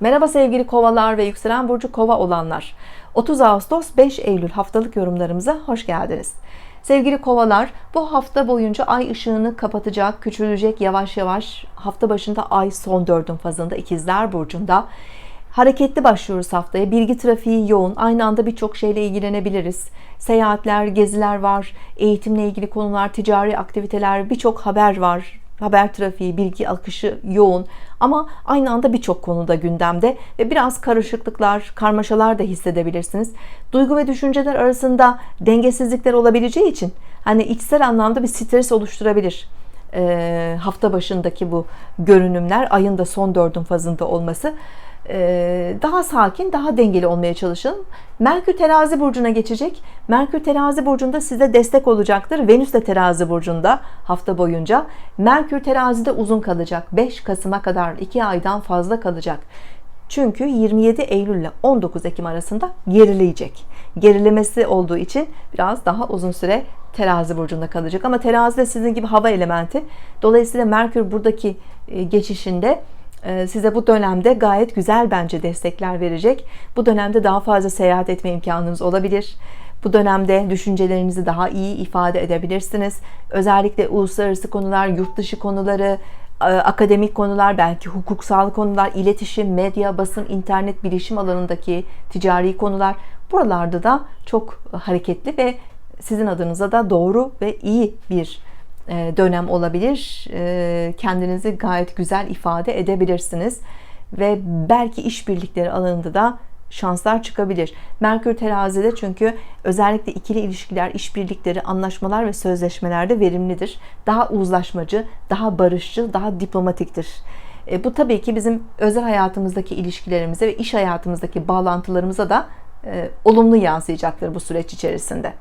Merhaba sevgili kovalar ve yükselen burcu kova olanlar. 30 Ağustos 5 Eylül haftalık yorumlarımıza hoş geldiniz. Sevgili kovalar bu hafta boyunca ay ışığını kapatacak, küçülecek yavaş yavaş. Hafta başında ay son dördün fazında ikizler burcunda. Hareketli başlıyoruz haftaya. Bilgi trafiği yoğun. Aynı anda birçok şeyle ilgilenebiliriz. Seyahatler, geziler var. Eğitimle ilgili konular, ticari aktiviteler, birçok haber var haber trafiği, bilgi akışı yoğun ama aynı anda birçok konuda gündemde ve biraz karışıklıklar, karmaşalar da hissedebilirsiniz. Duygu ve düşünceler arasında dengesizlikler olabileceği için hani içsel anlamda bir stres oluşturabilir. Ee, hafta başındaki bu görünümler ayın da son dördün fazında olması daha sakin, daha dengeli olmaya çalışın. Merkür terazi burcuna geçecek. Merkür terazi burcunda size destek olacaktır. Venüs de terazi burcunda hafta boyunca. Merkür terazide uzun kalacak. 5 Kasım'a kadar 2 aydan fazla kalacak. Çünkü 27 Eylül ile 19 Ekim arasında gerileyecek. Gerilemesi olduğu için biraz daha uzun süre terazi burcunda kalacak. Ama terazi de sizin gibi hava elementi. Dolayısıyla Merkür buradaki e, geçişinde ee, size bu dönemde gayet güzel bence destekler verecek. Bu dönemde daha fazla seyahat etme imkanınız olabilir. Bu dönemde düşüncelerinizi daha iyi ifade edebilirsiniz. Özellikle uluslararası konular, yurt dışı konuları, e, akademik konular, belki hukuksal konular, iletişim, medya, basın, internet, bilişim alanındaki ticari konular buralarda da çok hareketli ve sizin adınıza da doğru ve iyi bir dönem olabilir. E, kendinizi gayet güzel ifade edebilirsiniz. Ve belki işbirlikleri alanında da şanslar çıkabilir. Merkür terazide çünkü özellikle ikili ilişkiler, işbirlikleri, anlaşmalar ve sözleşmelerde verimlidir. Daha uzlaşmacı, daha barışçıl, daha diplomatiktir. E, bu tabii ki bizim özel hayatımızdaki ilişkilerimize ve iş hayatımızdaki bağlantılarımıza da e, olumlu yansıyacaktır bu süreç içerisinde.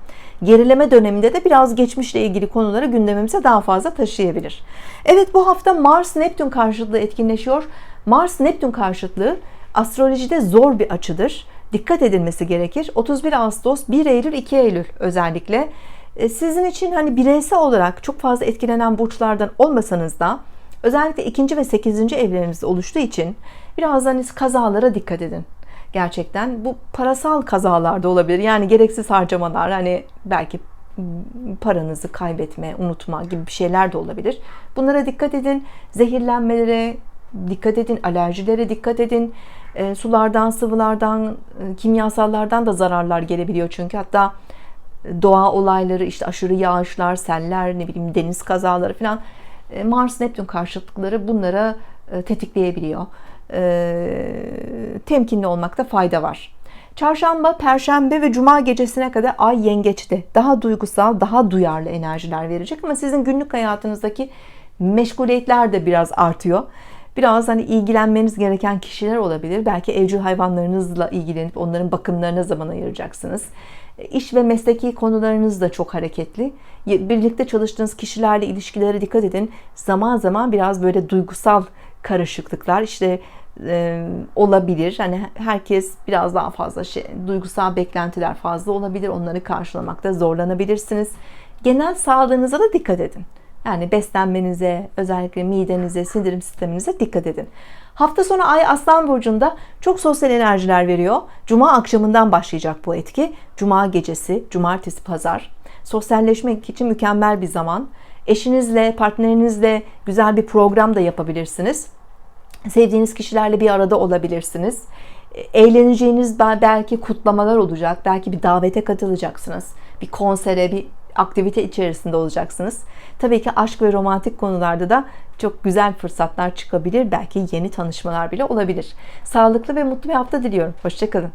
Gerileme döneminde de biraz geçmişle ilgili konuları gündemimize daha fazla taşıyabilir. Evet bu hafta Mars Neptün karşıtlığı etkinleşiyor. Mars Neptün karşıtlığı astrolojide zor bir açıdır. Dikkat edilmesi gerekir. 31 Ağustos 1 Eylül 2 Eylül özellikle e, sizin için hani bireysel olarak çok fazla etkilenen burçlardan olmasanız da özellikle ikinci ve 8. evlerinizde oluştuğu için biraz hani kazalara dikkat edin gerçekten. Bu parasal kazalarda olabilir. Yani gereksiz harcamalar hani belki paranızı kaybetme, unutma gibi bir şeyler de olabilir. Bunlara dikkat edin. Zehirlenmelere dikkat edin, alerjilere dikkat edin. E, sulardan, sıvılardan, e, kimyasallardan da zararlar gelebiliyor çünkü. Hatta doğa olayları, işte aşırı yağışlar, seller, ne bileyim deniz kazaları falan Mars Neptün karşıtlıkları bunlara tetikleyebiliyor temkinli olmakta fayda var. Çarşamba, Perşembe ve Cuma gecesine kadar Ay yengeçte daha duygusal, daha duyarlı enerjiler verecek ama sizin günlük hayatınızdaki meşguliyetler de biraz artıyor. Biraz hani ilgilenmeniz gereken kişiler olabilir. Belki evcil hayvanlarınızla ilgilenip onların bakımlarına zaman ayıracaksınız. İş ve mesleki konularınız da çok hareketli. Birlikte çalıştığınız kişilerle ilişkilere dikkat edin. Zaman zaman biraz böyle duygusal karışıklıklar işte e, olabilir. Hani herkes biraz daha fazla şey, duygusal beklentiler fazla olabilir. Onları karşılamakta zorlanabilirsiniz. Genel sağlığınıza da dikkat edin. Yani beslenmenize, özellikle midenize, sindirim sisteminize dikkat edin. Hafta sonu Ay Aslan Burcu'nda çok sosyal enerjiler veriyor. Cuma akşamından başlayacak bu etki. Cuma gecesi, cumartesi, pazar. Sosyalleşmek için mükemmel bir zaman. Eşinizle, partnerinizle güzel bir program da yapabilirsiniz. Sevdiğiniz kişilerle bir arada olabilirsiniz. Eğleneceğiniz belki kutlamalar olacak. Belki bir davete katılacaksınız. Bir konsere, bir aktivite içerisinde olacaksınız. Tabii ki aşk ve romantik konularda da çok güzel fırsatlar çıkabilir. Belki yeni tanışmalar bile olabilir. Sağlıklı ve mutlu bir hafta diliyorum. Hoşçakalın.